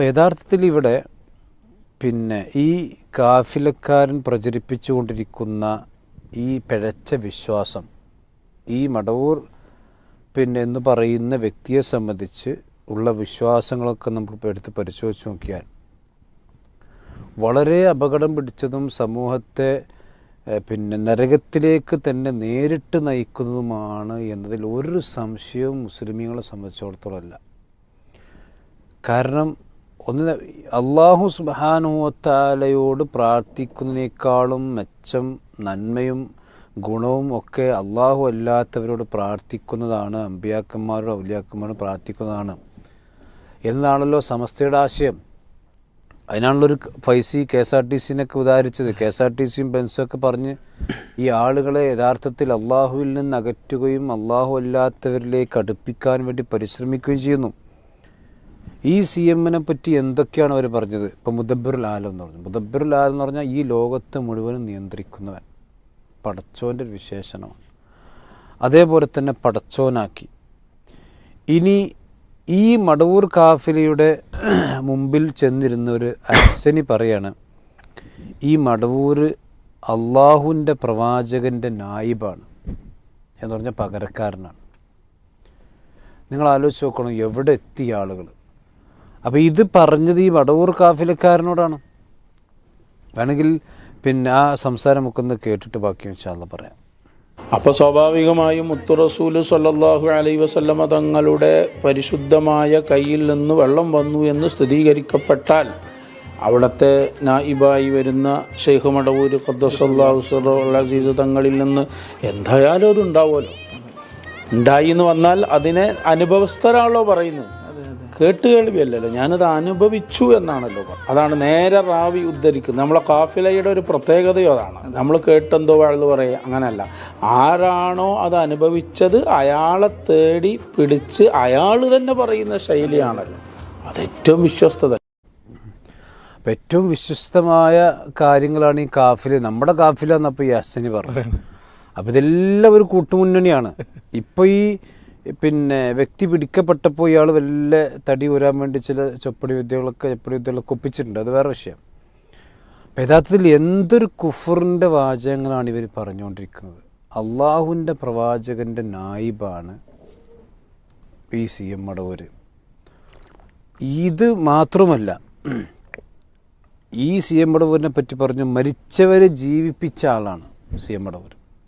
അപ്പം യഥാർത്ഥത്തിൽ ഇവിടെ പിന്നെ ഈ കാഫിലക്കാരൻ പ്രചരിപ്പിച്ചുകൊണ്ടിരിക്കുന്ന ഈ പിഴച്ച വിശ്വാസം ഈ മടവൂർ പിന്നെ എന്ന് പറയുന്ന വ്യക്തിയെ സംബന്ധിച്ച് ഉള്ള വിശ്വാസങ്ങളൊക്കെ നമുക്ക് എടുത്ത് പരിശോധിച്ച് നോക്കിയാൽ വളരെ അപകടം പിടിച്ചതും സമൂഹത്തെ പിന്നെ നരകത്തിലേക്ക് തന്നെ നേരിട്ട് നയിക്കുന്നതുമാണ് എന്നതിൽ ഒരു സംശയവും മുസ്ലിമീങ്ങളെ സംബന്ധിച്ചിടത്തോളം അല്ല. കാരണം ഒന്ന് അള്ളാഹു സുബാനുവത്താലയോട് പ്രാർത്ഥിക്കുന്നതിനേക്കാളും മെച്ചം നന്മയും ഗുണവും ഒക്കെ അള്ളാഹു അല്ലാത്തവരോട് പ്രാർത്ഥിക്കുന്നതാണ് അമ്പിയാക്കന്മാരോട് ഔലിയാക്കന്മാരോട് പ്രാർത്ഥിക്കുന്നതാണ്. എന്നാണല്ലോ സമസ്തയുടെ ആശയം. അതിനാണുള്ളൊരു Faizy K S R T സിനൊക്കെ ഉദാഹരിച്ചത്. കെ എസ് ആർ ടി സിയും ബെൻസൊക്കെ പറഞ്ഞ് ഈ ആളുകളെ യഥാർത്ഥത്തിൽ അള്ളാഹുവിൽ നിന്ന് അകറ്റുകയും അള്ളാഹു അല്ലാത്തവരിലേക്ക് അടുപ്പിക്കാൻ വേണ്ടി പരിശ്രമിക്കുകയും ചെയ്യുന്നു. ഈ സി എമ്മിനെ പറ്റി എന്തൊക്കെയാണ് അവർ പറഞ്ഞത്? ഇപ്പം മുദബ്ബിറുൽ ആലം എന്ന് പറഞ്ഞു. മുദബ്ബിറുൽ ആലം എന്ന് പറഞ്ഞാൽ ഈ ലോകത്തെ മുഴുവനും നിയന്ത്രിക്കുന്നവൻ. പടച്ചോന്റെ ഒരു വിശേഷണമാണ് അതേപോലെ തന്നെ പടച്ചോനാക്കി. ഇനി ഈ മടവൂർ കാഫിലയുടെ മുമ്പിൽ ചെന്നിരുന്ന ഒരു അഹ്സനി പറയാണ് ഈ മടവൂർ അള്ളാഹുവിന്റെ പ്രവാചകന്റെ നായിബാണ് എന്ന് പറഞ്ഞാൽ പകരക്കാരനാണ്. നിങ്ങൾ ആലോചിച്ച് നോക്കണം എവിടെ എത്തിയ ആളുകൾ അപ്പോൾ ഇത് പറഞ്ഞത് ഈ വടവൂർ കാഫിലക്കാരനോടാണ്. വേണമെങ്കിൽ പിന്നെ ആ സംസാരമൊക്കെ ഒന്ന് കേട്ടിട്ട് ബാക്കി വെച്ചാൽ പറയാം. അപ്പോൾ സ്വാഭാവികമായും മുത്തുറസൂൽ സല്ലാഹു അലൈ വസല്ലമ തങ്ങളുടെ പരിശുദ്ധമായ കയ്യിൽ നിന്ന് വെള്ളം വന്നു എന്ന് സ്ഥിരീകരിക്കപ്പെട്ടാൽ അവിടുത്തെ നായിബായി വരുന്ന ഷെയ്ഖ് മടവൂർ ഖദ്ദസല്ലാഹു സുറൽ അസീസ് തങ്ങളിൽ നിന്ന് എന്തായാലും അതുണ്ടാവുമല്ലോ. ഉണ്ടായി എന്ന് വന്നാൽ അതിനെ അനുഭവസ്ഥരാണല്ലോ പറയുന്നത്. കേട്ട് കേൾവിയല്ലല്ലോ ഞാനത് അനുഭവിച്ചു എന്നാണല്ലോ. അതാണ് നേരെ റാവി ഉദ്ധരിക്കുന്നത്. നമ്മളെ കാഫിലയുടെ ഒരു പ്രത്യേകതയോ അതാണ്. നമ്മൾ കേട്ടെന്തോ വാഴ്ന്നു പറയുക അങ്ങനെയല്ല ആരാണോ അത് അനുഭവിച്ചത് അയാളെ തേടി പിടിച്ച് അയാൾ തന്നെ പറയുന്ന ശൈലിയാണല്ലോ. അത് ഏറ്റവും വിശ്വസ്തത. അപ്പം ഏറ്റവും വിശ്വസ്തമായ കാര്യങ്ങളാണ് ഈ കാഫില. നമ്മുടെ കാഫില എന്നപ്പോൾ ഈ അസനി പറഞ്ഞു. അപ്പോൾ ഇതെല്ലാം ഒരു കൂട്ടുമുന്നണിയാണ്. ഇപ്പോൾ ഈ പിന്നെ വ്യക്തി പിടിക്കപ്പെട്ടപ്പോൾ ഇയാൾ വല്ല തടി ഊരാൻ വേണ്ടി ചില ചൊപ്പടി വിദ്യകളൊക്കെ ചൊപ്പടി വിദ്യകളൊക്കെ ഒപ്പിച്ചിട്ടുണ്ട്. അത് വേറെ വിഷയം. അപ്പം യഥാർത്ഥത്തിൽ എന്തൊരു കുഫറിന്റെ വാചകങ്ങളാണ് ഇവർ പറഞ്ഞുകൊണ്ടിരിക്കുന്നത്? അള്ളാഹുവിന്റെ പ്രവാചകന്റെ നായിബാണ് ഈ സി എം മടവൂർ ഇത് മാത്രമല്ല ഈ സി എം മടവൂരിനെ പറ്റി പറഞ്ഞു മരിച്ചവരെ ജീവിപ്പിച്ച ആളാണ് സി എം മടവൂർ